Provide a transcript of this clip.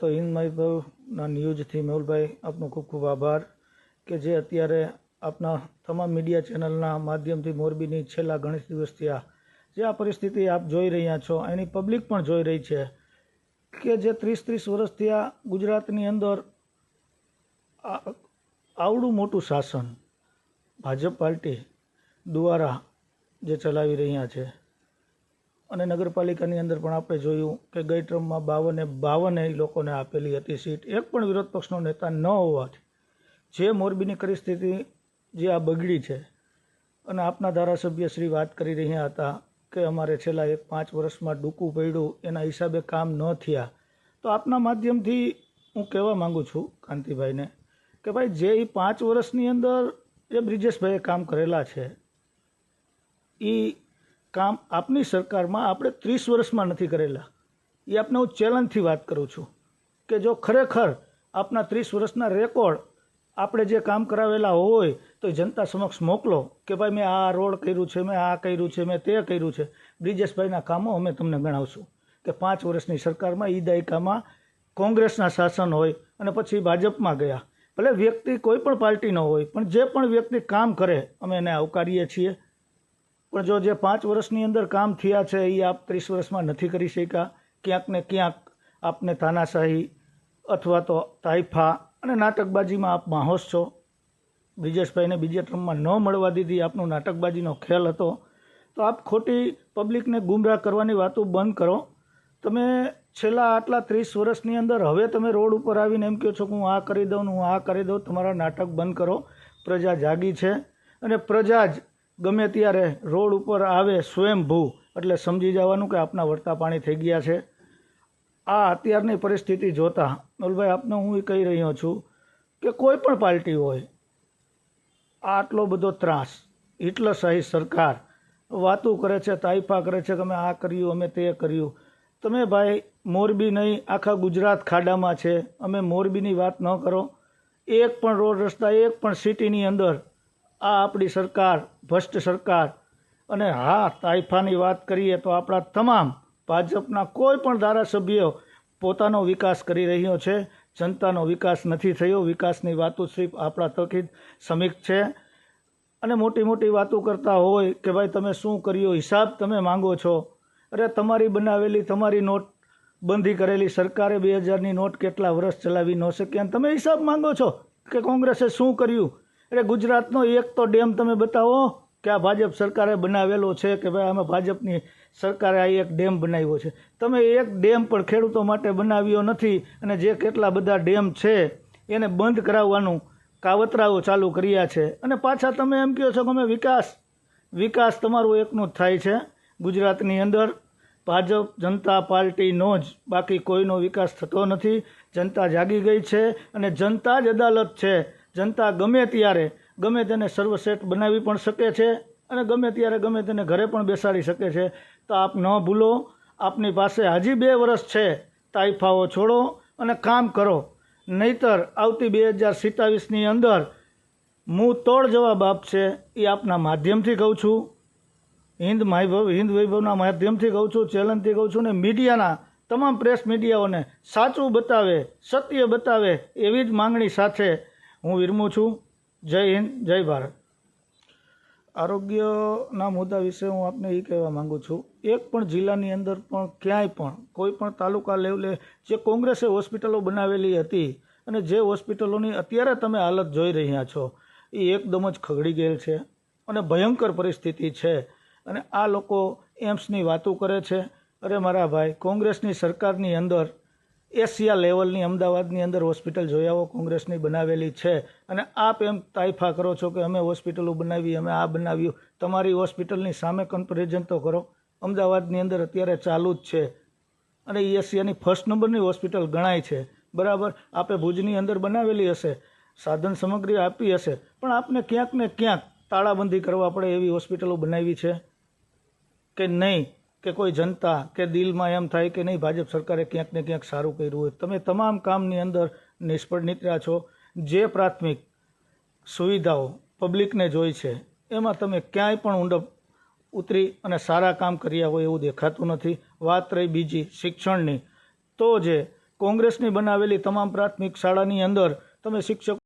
તો હિન્દ મહિભવના ન્યૂઝથી મેહુલભાઈ, આપનો ખૂબ ખૂબ આભાર કે જે અત્યારે આપના તમામ મીડિયા ચેનલના માધ્યમથી મોરબીની છેલ્લા ગણેશ દિવસથી આ જે આ પરિસ્થિતિ આપ જોઈ રહ્યા છો, એની પબ્લિક પણ જોઈ રહી છે કે જે ત્રીસ ત્રીસ વર્ષથી આ ગુજરાતની અંદર આવડું મોટું શાસન, ભાજપ પાર્ટી, દ્વારા જે ચલાવી રહ્યા છે અને નગરપાલિકાની અંદર પણ આપણે જોયું કે ગઈ ટ્રમમાં બાવને બાવને એ લોકોને આપેલી હતી સીટ. એક પણ વિરોધ પક્ષનો નેતા ન હોવાથી જે મોરબીની પરિસ્થિતિ જે આ બગડી છે અને આપના ધારાસભ્ય શ્રી વાત કરી રહ્યા હતા કે અમારે છેલ્લા એક પાંચ વર્ષમાં ડૂકું પડ્યું, એના હિસાબે કામ ન થયા. તો આપના માધ્યમથી હું કહેવા માગું છું કાંતિભાઈને કે ભાઈ જે એ પાંચ વર્ષની અંદર જે બ્રિજેશભાઈએ કામ કરેલા છે એ કામ આપની સરકારમાં આપણે ત્રીસ વર્ષમાં નથી કરેલા. એ આપને હું ચેલેન્જથી વાત કરું છું કે જો ખરેખર આપના ત્રીસ વર્ષના રેકોર્ડ આપણે જે કામ કરાવેલા હોય તો જનતા સમક્ષ મોકલો કે ભાઈ મેં આ રોડ કર્યું છે, મેં આ કર્યું છે, મેં તે કર્યું છે. બ્રિજેશભાઈના કામો અમે તમને ગણાવશું કે પાંચ વર્ષની સરકારમાં એ દાયકામાં કોંગ્રેસના શાસન હોય અને પછી ભાજપમાં ગયા. ભલે વ્યક્તિ કોઈ પણ પાર્ટીનો હોય, પણ જે પણ વ્યક્તિ કામ કરે, અમે એને આવકારીએ છીએ. પણ જો જે પાંચ વર્ષની અંદર કામ થયા છે એ આપ ત્રીસ વર્ષમાં નથી કરી શક્યા. ક્યાંક ને ક્યાંક આપને તાનાશાહી અથવા તો તાઇફા અને નાટકબાજીમાં આપ માહોશ છો. બ્રિજેશભાઈને બીજા ટ્રમમાં ન મળવા દીધી આપનો નાટકબાજીનો ખેલ હતો. તો આપ ખોટી પબ્લિકને ગુમરાહ કરવાની વાતો બંધ કરો. તમે છેલ્લા આટલા ત્રીસ વર્ષની અંદર હવે તમે રોડ ઉપર આવીને એમ કહો છો કે હું આ કરી દઉં હું આ કરી દઉં, તમારા નાટક બંધ કરો. પ્રજા જાગી છે અને પ્રજા જ ગમે ત્યારે રોડ ઉપર આવે સ્વયંભૂ, એટલે સમજી જવાનું કે આપના વળતા પાણી થઈ ગયા છે. આ અત્યારની પરિસ્થિતિ જોતાં નલભાઈ આપને હું એ કહી રહ્યો છું કે કોઈ પણ પાર્ટી હોય, આટલો બધો ત્રાસ હિટલરશાહી સરકાર વાતું કરે છે તાઇફા કરે છે કે અમે આ કર્યું, અમે તે કર્યું. તમે ભાઈ, મોરબી નહીં, આખા ગુજરાત ખાડામાં છે, અમે મોરબીની વાત ન કરો. એક પણ રોડ રસ્તા, એક પણ સિટીની અંદર આ આપણી સરકાર, ભ્રષ્ટ સરકાર અને હા, તાઇફાની વાત કરીએ તો આપણા તમામ ભાજપના કોઈ પણ ધારાસભ્યો પોતાનો વિકાસ કરી રહ્યો છે. જનતાનો વિકાસ નથી થયો. વિકાસની વાતો સિર્ફ આપણા તકી સમીક છે. અને મોટી મોટી વાતો કરતા હોય કે ભાઈ તમે શું કર્યો, હિસાબ તમે માંગો છો? અરે તમારી બનાવેલી, તમારી નોટ બંધી કરેલી સરકારે બે હજારની નોટ કેટલા વર્ષ ચલાવી ન શકે અને તમે હિસાબ માંગો છો કે કોંગ્રેસે શું કર્યું? એટલે ગુજરાતનો એક તો ડેમ તમે બતાવો કે આ ભાજપ સરકારે બનાવેલો છે કે ભાઈ અમે ભાજપની સરકારે આ એક ડેમ બનાવ્યો છે. તમે એક ડેમ પણ ખેડૂતો માટે બનાવ્યો નથી અને જે કેટલા બધા ડેમ છે એને બંધ કરાવવાનું કાવતરાઓ ચાલુ કર્યા છે. અને પાછા તમે એમ કહો છો કે અમે વિકાસ વિકાસ તમારું એકનું જ થાય છે. ગુજરાતની અંદર ભાજપ જનતા પાર્ટીનો જ બાકી કોઈનો વિકાસ થતો નથી. જનતા જાગી ગઈ છે અને જનતા જ અદાલત છે જનતા ગમે ત્યારે ગમે તેને સર્વશ્રેષ્ઠ બનાવી પણ શકે છે અને ગમે ત્યારે ગમે તેને ઘરે પણ બેસાડી શકે છે. તો આપ ન ભૂલો, આપની પાસે હજી બે વર્ષ છે. તાઇફાઓ છોડો અને કામ કરો. નહીતર આવતી બે હજાર સિત્તાવીસની અંદર મું તોડ જવાબ આપશે એ આપના માધ્યમથી કહું છું. હિન્દ માયભવ, હિન્દ વૈભવના માધ્યમથી કહું છું ચેલનથી કહું છું ને મીડિયાના તમામ પ્રેસ મીડિયાઓને સાચું બતાવે, સત્ય બતાવે એવી જ માંગણી સાથે હું વિરમું છું. જય હિન્દ, જય ભારત. આરોગ્યના મુદ્દા વિશે હું આપને એ કહેવા માગું છું. એક પણ જિલ્લાની અંદર પણ ક્યાંય પણ, કોઈ પણ તાલુકા લેવલે જે કોંગ્રેસે હોસ્પિટલો બનાવેલી હતી અને જે હોસ્પિટલોની અત્યારે તમે હાલત જોઈ રહ્યા છો એ એકદમ જ ખગડી ગયેલ છે અને ભયંકર પરિસ્થિતિ છે. અને આ લોકો એમ્સની વાતો કરે છે. અરે મારા ભાઈ, કોંગ્રેસની સરકારની અંદર એશિયા લેવલની અમદાવાદની અંદર હોસ્પિટલ જોઈ આવો, કોંગ્રેસની બનાવેલી છે. અને આપ એમ તાઇફા કરો છો કે અમે હોસ્પિટલો બનાવી, અમે આ બનાવ્યું. તમારી હોસ્પિટલની સામે કમ્પેરિઝન તો કરો. અમદાવાદની અંદર અત્યારે ચાલુ જ છે. અને એશિયાની ફર્સ્ટ નંબરની હોસ્પિટલ ગણાય છે. બરાબર? આપે ભુજની અંદર બનાવેલી હશે. સાધન સામગ્રી આપી હશે. પણ આપને ક્યાંક ને ક્યાંક તાળાબંધી કરવા પડે એવી હોસ્પિટલો બનાવી છે કે નહીં? કે કોઈ જનતા કે દિલમાં એમ થાય કે નહીં, ભાજપ સરકારે ક્યાંક ને ક્યાંક સારું કર્યું હોય. તમે તમામ કામની અંદર નિષ્ફળ નીકળ્યા છો. જે પ્રાથમિક સુવિધાઓ પબ્લિકને જોઈ છે, એમાં તમે ક્યાંય પણ ઊંડપ ઉતરી અને સારા કામ કર્યા હોય એવું દેખાતું નથી. વાત રહી બીજી શિક્ષણની. તો જે કોંગ્રેસની બનાવેલી તમામ પ્રાથમિક શાળાની અંદર તમે શિક્ષકો